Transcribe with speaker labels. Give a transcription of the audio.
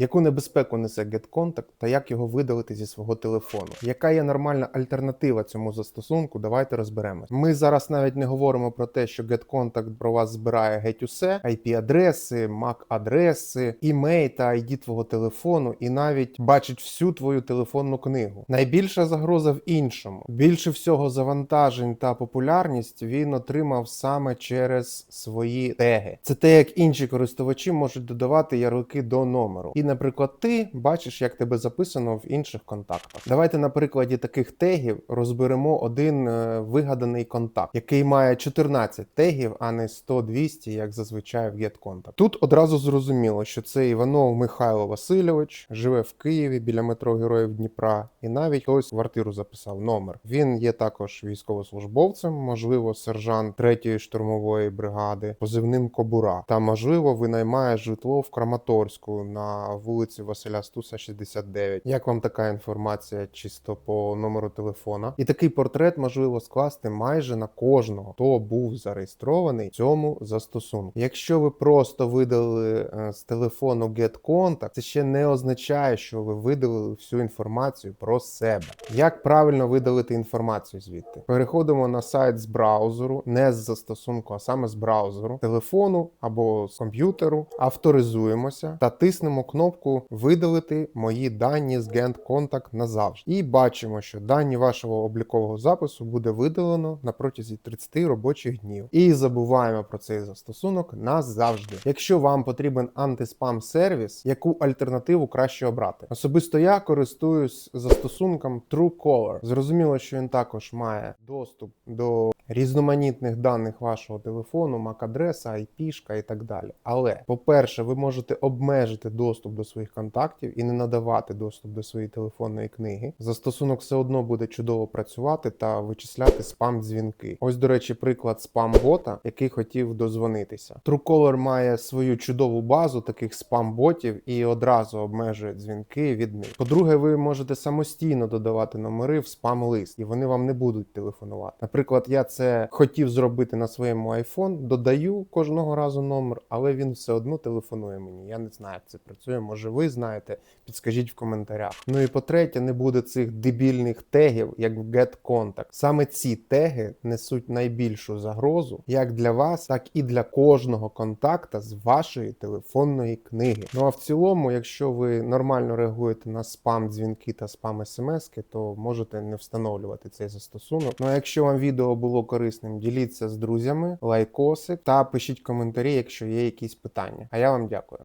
Speaker 1: Яку небезпеку несе GetContact та як його видалити зі свого телефону? Яка є нормальна альтернатива цьому застосунку? Давайте розберемось. Ми зараз навіть не говоримо про те, що GetContact про вас збирає геть усе, IP-адреси, MAC-адреси, імей та ID твого телефону, і навіть бачить всю твою телефонну книгу. Найбільша загроза в іншому. Більше всього завантажень та популярність він отримав саме через свої теги. Це те, як інші користувачі можуть додавати ярлики до номеру. І, наприклад, ти бачиш, як тебе записано в інших контактах. Давайте на прикладі таких тегів розберемо один е, вигаданий контакт, який має 14 тегів, а не 100-200, як зазвичай в GetContact. Тут одразу зрозуміло, що це Іванов Михайло Васильович, живе в Києві біля метро Героїв Дніпра, і навіть хтось квартиру записав номер. Він є також військовослужбовцем, можливо, сержант 3-ї штурмової бригади, позивним Кобура. Та можливо винаймає житло в Краматорську на вулиці Василя Стуса, 69. Як вам така інформація чисто по номеру телефона? І такий портрет можливо скласти майже на кожного, хто був зареєстрований в цьому застосунку. Якщо ви просто видалили е, з телефону GetContact, це ще не означає, що ви видалили всю інформацію про себе. Як правильно видалити інформацію звідти? Переходимо на сайт з браузеру, не з застосунку, а саме з браузеру, телефону або з комп'ютеру, авторизуємося та тиснемо кнопку Видалити мої дані з GetContact назавжди. І бачимо, що дані вашого облікового запису буде видалено на протязі 30 робочих днів. І забуваємо про цей застосунок назавжди. Якщо вам потрібен антиспам сервіс, яку альтернативу краще обрати? Особисто я користуюсь застосунком Truecaller. Зрозуміло, що він також має доступ до різноманітних даних вашого телефону, MAC-адреса, IP і так далі. Але, по-перше, ви можете обмежити доступ до своїх контактів і не надавати доступ до своєї телефонної книги. Застосунок все одно буде чудово працювати та вичисляти спам-дзвінки. Ось, до речі, приклад спам-бота, який хотів дозвонитися. Truecaller має свою чудову базу таких спам-ботів і одразу обмежує дзвінки від них. По-друге, ви можете самостійно додавати номери в спам-лист, і вони вам не будуть телефонувати. Наприклад, я це хотів зробити на своєму iPhone, додаю кожного разу номер, але він все одно телефонує мені. Я не знаю, як це працює. Може, ви знаєте, підскажіть в коментарях. Ну і по-третє, не буде цих дебільних тегів, як в GetContact. Саме ці теги несуть найбільшу загрозу як для вас, так і для кожного контакта з вашої телефонної книги. Ну а в цілому, якщо ви нормально реагуєте на спам дзвінки та спам смски, то можете не встановлювати цей застосунок. Ну а якщо вам відео було корисним, діліться з друзями, лайкоси та пишіть коментарі, якщо є якісь питання. А я вам дякую.